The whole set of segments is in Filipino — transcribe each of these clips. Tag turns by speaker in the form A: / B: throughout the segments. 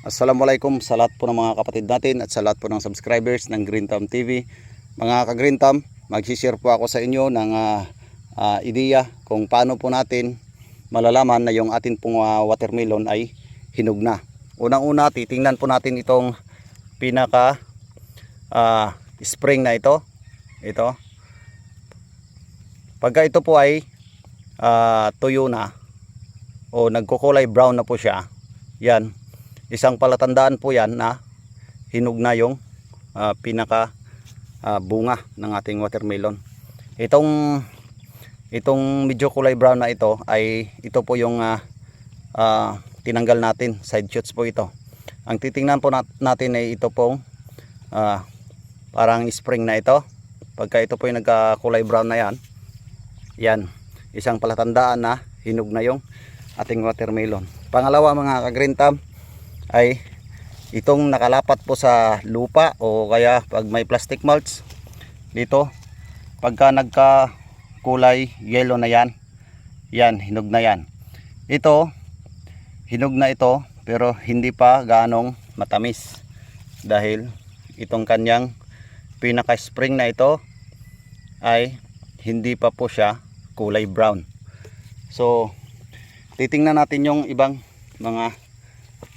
A: Assalamualaikum sa lahat po ng mga kapatid natin at sa lahat po ng subscribers ng Green Thumb TV. Mga ka-Green Thumb, mag-share po ako sa inyo ng ah, ah, ideya kung paano po natin malalaman na yung atin pong ah, watermelon ay hinog na. Unang-una, titingnan po natin itong pinaka ah, spring na ito. Ito. Pagka ito po ay ah, tuyo na o nagkukulay brown na po siya, yan, isang palatandaan po yan na hinog na yung ah, pinaka ah, bunga ng ating watermelon. Itong itong medyo kulay brown na ito ay ito po yung ah, ah, tinanggal natin, side shoots po ito. Ang titingnan po nat- natin ay ito pong ah, parang spring na ito. Pagka ito po yung nagkakulay brown na yan, yan, isang palatandaan na hinog na yung ating watermelon. Pangalawa mga ka-green thumb, ay itong nakalapat po sa lupa o kaya pag may plastic mulch dito pagka nagka kulay yellow na yan yan hinog na yan. Ito hinog na ito pero hindi pa ganong matamis dahil itong kanyang pinaka spring na ito ay hindi pa po siya kulay brown. So titingnan natin yung ibang mga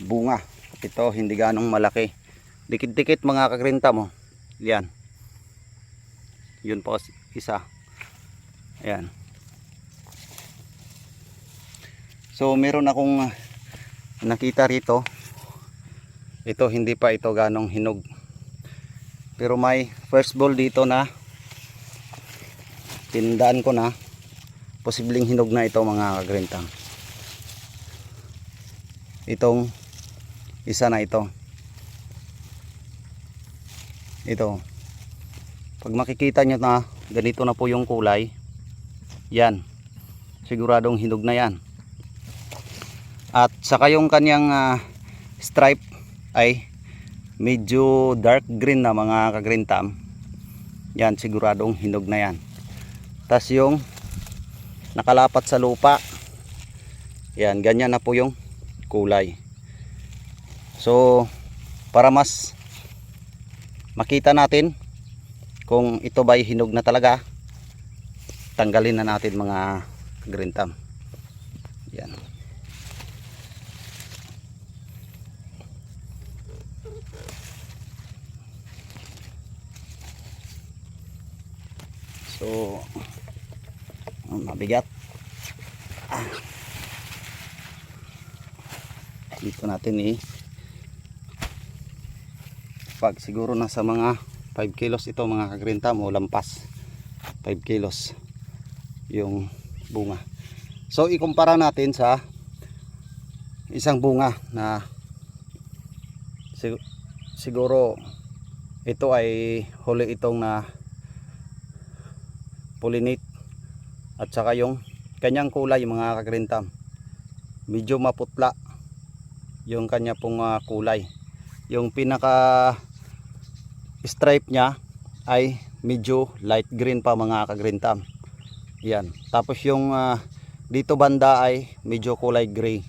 A: bunga. Ito hindi ganong malaki. Dikit-dikit mga kagrinta mo. Yan. Yun po isa. Ayan. So meron akong nakita rito. Ito hindi pa ito ganong hinog. Pero may first ball dito na. Tindaan ko na. Posibleng hinog na ito mga kagrintang itong isa na ito. Ito. Pag makikita nyo na ganito na po yung kulay yan. Siguradong hinog na yan. At saka yung kanyang ah, stripe ay medyo dark green na mga ka-green thumb yan siguradong hinog na yan. Tas yung nakalapat sa lupa. Yan ganyan na po yung kulay. So para mas makita natin kung ito ba'y hinog na talaga tanggalin na natin mga green thumb. Yan. So mabigat. Ah. Dito natin eh. Pag siguro nasa mga 5 kilos ito mga kagrinta mo lampas. 5 kilos yung bunga. So ikumpara natin sa isang bunga na sig- siguro ito ay huli itong na pollinate at saka yung kanyang kulay mga kagrintam medyo maputla yung kanya pong ah, kulay yung pinaka stripe niya ay medyo light green pa mga ka-green thumb. Yan. Tapos yung ah, dito banda ay medyo kulay gray.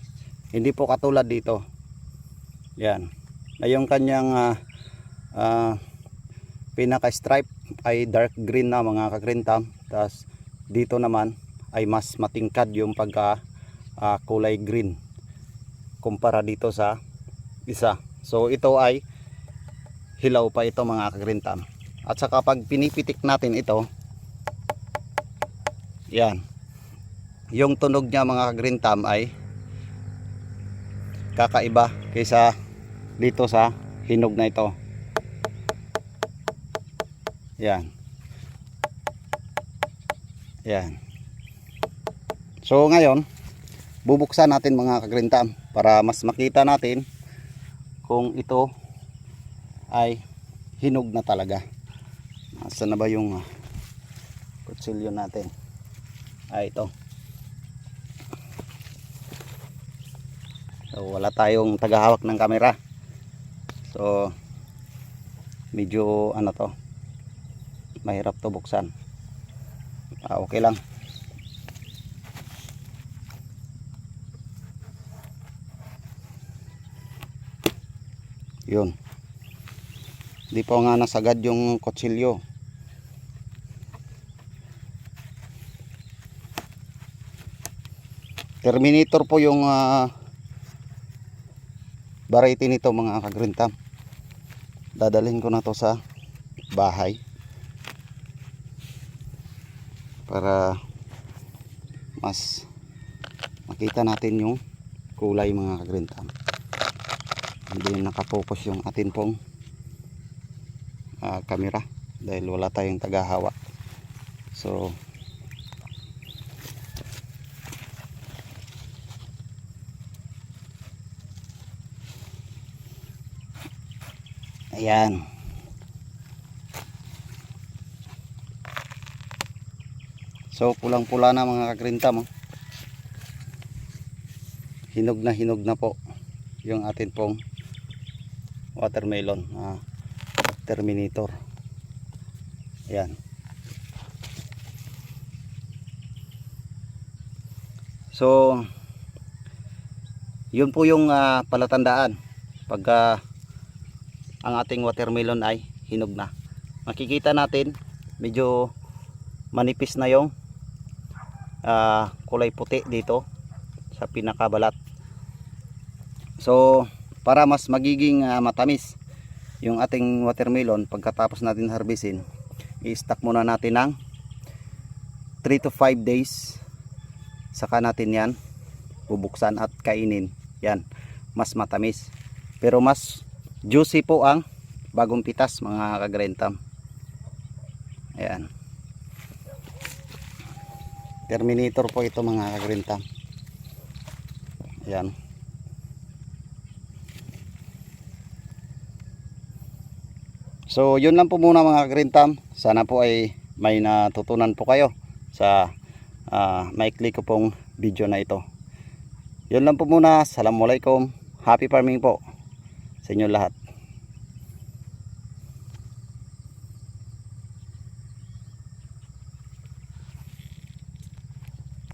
A: Hindi po katulad dito. Yan. Na yung kanyang ah, ah, pinaka stripe ay dark green na mga ka-green thumb. Tapos dito naman ay mas matingkad yung pagka ah, kulay green kumpara dito sa isa. So ito ay hilaw pa ito mga ka-green thumb. At saka pag pinipitik natin ito, yan. Yung tunog niya mga ka-green thumb ay kakaiba kaysa dito sa hinog na ito. Yan. Yan. So ngayon, bubuksan natin mga ka-green thumb para mas makita natin kung ito ay hinog na talaga. Nasaan na ba yung uh, kutsilyo natin? Ay ito. So wala tayong tagahawak ng kamera. So medyo ano to mahirap to buksan. Ah, okay lang. Yun. Di pa nga nasagad yung kutsilyo. Terminator po yung ah, variety nito mga kagrintam. Dadalhin ko na to sa bahay para mas makita natin yung kulay mga kagrintam. Hindi nakapokus yung atin pong ah, camera dahil wala tayong tagahawa. So Ayan. So pulang-pula na mga kagrintam. Oh. Hinog na hinog na po yung atin pong watermelon ah, terminator. Ayan. So yun po yung ah, palatandaan pagka ang ating watermelon ay hinog na. Makikita natin medyo manipis na yung ah, kulay puti dito sa pinakabalat. So para mas magiging ah, matamis yung ating watermelon pagkatapos natin harvestin, i-stack muna natin ng 3 to 5 days. Saka natin yan bubuksan at kainin. Yan, mas matamis. Pero mas juicy po ang bagong pitas mga kagrentam ayan. Terminator po ito mga kagrentam ayan so yun lang po muna mga kagrentam sana po ay may natutunan po kayo sa uh, maikli ko pong video na ito. Yun lang po muna. Assalamualaikum. Happy farming po sa inyo lahat